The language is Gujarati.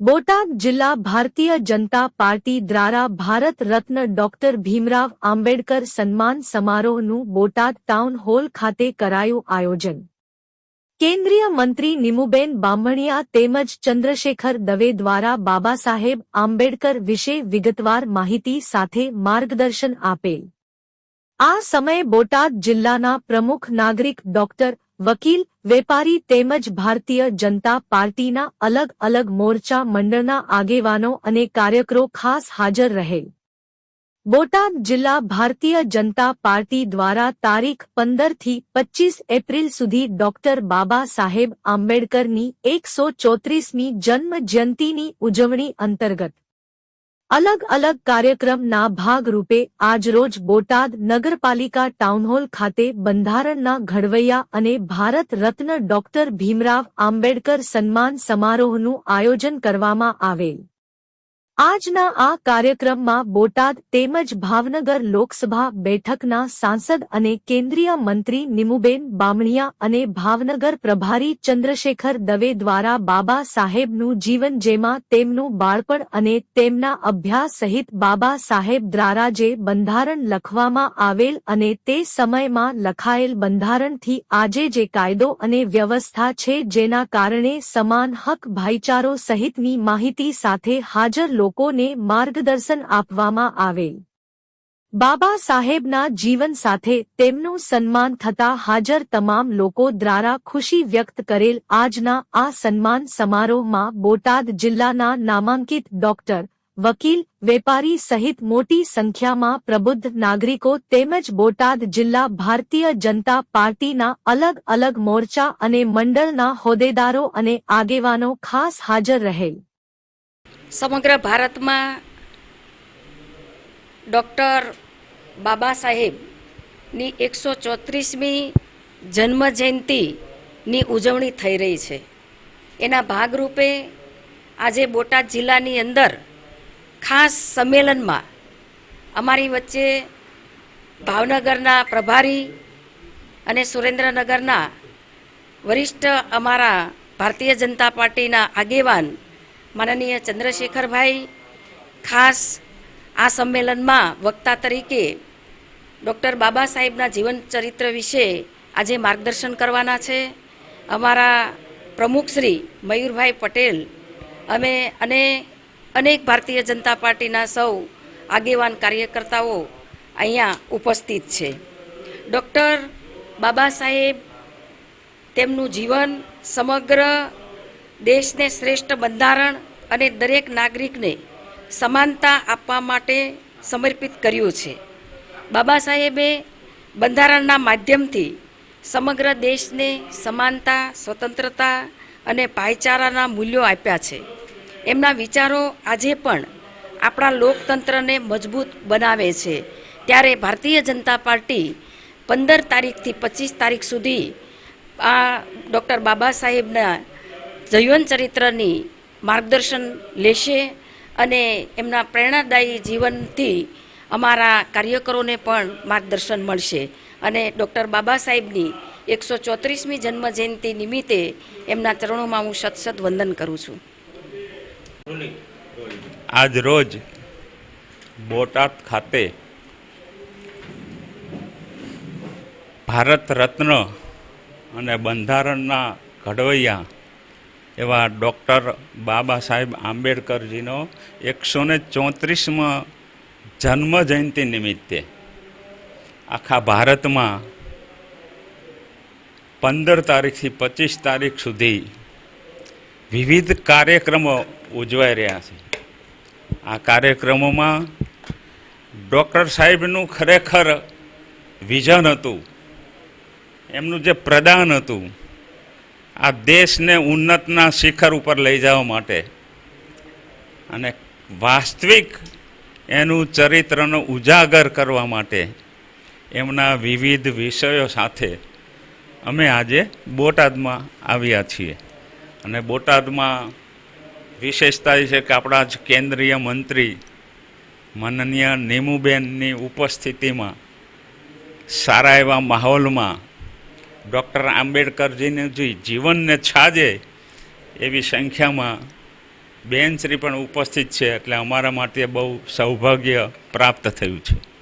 બોટાદ જિલ્લા ભારતીય જનતા પાર્ટી દ્વારા ભારત રત્ન ડોક્ટર ભીમરાવ આંબેડકર સન્માન સમારોહનું બોટાદ ટાઉન હોલ ખાતે કરાયું આયોજન. કેન્દ્રીય મંત્રી નિમુબેન બામણિયા તેમજ ચંદ્રશેખર દવે દ્વારા બાબા સાહેબ આંબેડકર વિશે વિગતવાર માહિતી સાથે માર્ગદર્શન આપેલ. આ સમયે બોટાદ જિલ્લાના પ્રમુખ નાગરિક ડોક્ટર વકીલ, વેપારી તેમજ ભારતીય જનતા પાર્ટીના અલગ અલગ મોરચા મંડળના આગેવાનો અને કાર્યકરો ખાસ હાજર રહેલ. બોટાદ જિલ્લા ભારતીય જનતા પાર્ટી દ્વારા તારીખ પંદરથી પચીસ એપ્રિલ સુધી ડોક્ટર બાબા સાહેબ આંબેડકરની એકસો ચોત્રીસમી જન્મ જયંતીની ઉજવણી અંતર્ગત અલગ અલગ કાર્યક્રમના ભાગરૂપે આજરોજ બોટાદ નગરપાલિકા ટાઉનહોલ ખાતે બંધારણના ઘડવૈયા અને ભારત રત્ન ડોક્ટર ભીમરાવ આંબેડકર સન્માન સમારોહનું આયોજન કરવામાં આવેલ. આજના આ કાર્યક્રમમાં બોટાદ તેમજ ભાવનગર લોકસભા બેઠકના સાંસદ અને કેન્દ્રીય મંત્રી નિમુબેન બામણિયા અને ભાવનગર પ્રભારી ચંદ્રશેખર દવે દ્વારા બાબા સાહેબનું જીવન જેમાં તેમનું બાળપણ અને તેમના અભ્યાસ સહિત બાબા સાહેબ દ્વારા જે બંધારણ લખવામાં આવેલ અને તે સમયમાં લખાયેલ બંધારણથી આજે જે કાયદો અને વ્યવસ્થા છે જેના કારણે સમાન હક ભાઈચારો સહિતની માહિતી સાથે હાજર લોકોને માર્ગદર્શન આપવામાં આવેલ બાબા સાહેબના જીવન સાથે તેમનું સન્માન થતા હાજર તમામ લોકો દ્વારા ખુશી વ્યક્ત કરેલ આજના આ સન્માન સમારોહમાં બોટાદ જિલ્લાના નામાંકિત ડોક્ટર, વકીલ, વેપારી સહિત મોટી સંખ્યામાં પ્રબુદ્ધ નાગરિકો તેમજ બોટાદ જિલ્લા ભારતીય જનતા પાર્ટીના અલગ અલગ મોરચા અને મંડળના હોદ્દેદારો અને આગેવાનો ખાસ હાજર રહેલ. સમગ્ર ભારતમાં ડૉક્ટર બાબા સાહેબની એકસો ચોત્રીસમી જન્મ જયંતિની ઉજવણી થઈ રહી છે. એના ભાગરૂપે આજે બોટાદ જિલ્લાની અંદર ખાસ સંમેલનમાં અમારી વચ્ચે ભાવનગરના પ્રભારી અને સુરેન્દ્રનગરના વરિષ્ઠ અમારા ભારતીય જનતા પાર્ટીના આગેવાન માનનીય ચંદ્રશેખરભાઈ, ખાસ આ સંમેલનમાં વક્તા તરીકે ડૉક્ટર બાબા સાહેબના જીવન ચરિત્ર વિશે આજે માર્ગદર્શન કરવાના છે. અમારા પ્રમુખ શ્રી મયુરભાઈ પટેલ અમે અને અનેક ભારતીય જનતા પાર્ટીના સૌ આગેવાન કાર્યકર્તાઓ અહીંયા ઉપસ્થિત છે. ડૉક્ટર બાબા સાહેબ તેમનું જીવન સમગ્ર દેશને શ્રેષ્ઠ બંધારણ અને દરેક નાગરિકને સમાનતા આપવા માટે સમર્પિત કર્યું છે. બાબા સાહેબે બંધારણના માધ્યમથી સમગ્ર દેશને સમાનતા, સ્વતંત્રતા અને ભાઈચારાના મૂલ્યો આપ્યા છે. એમના વિચારો આજે પણ આપણા લોકતંત્રને મજબૂત બનાવે છે. ત્યારે ભારતીય જનતા પાર્ટી પંદર તારીખથી પચીસ તારીખ સુધી આ ડૉક્ટર બાબા સાહેબના જીવન ચરિત્રની માર્ગદર્શન લેશે અને એમના પ્રેરણાદાયી જીવનથી અમારા કાર્યકરોને પણ માર્ગદર્શન મળશે. અને ડૉક્ટર બાબા સાહેબની એકસો ચોત્રીસમી જન્મ જયંતિ નિમિત્તે એમના ચરણોમાં હું સત સત વંદન કરું છું. આજ રોજ બોટાદ ખાતે ભારત રત્ન અને બંધારણના ઘડવૈયા એવા ડૉક્ટર બાબા સાહેબ આંબેડકરજીનો એકસો ને ચોત્રીસમાં જન્મ જયંતિ નિમિત્તે આખા ભારતમાં પંદર તારીખથી પચીસ તારીખ સુધી વિવિધ કાર્યક્રમો ઉજવાઈ રહ્યા છે. આ કાર્યક્રમોમાં ડૉક્ટર સાહેબનું ખરેખર વિઝન હતું. એમનું જે પ્રદાન હતું આ દેશને ઉન્નતના શિખર ઉપર લઈ જવા માટે અને વાસ્તવિક એનું ચરિત્રનો ઉજાગર કરવા માટે એમના વિવિધ વિષયો સાથે અમે આજે બોટાદમાં આવ્યા છીએ. અને બોટાદમાં વિશેષતા એ છે કે આપણા જ કેન્દ્રીય મંત્રી માનનીય નીમુબેનની ઉપસ્થિતિમાં સારા એવા માહોલમાં ડૉક્ટર આંબેડકરજીને જે જીવનને છાજે, એવી સંખ્યામાં બેનશ્રી પણ ઉપસ્થિત છે એટલે અમારા માટે બહુ સૌભાગ્ય પ્રાપ્ત થયું છે.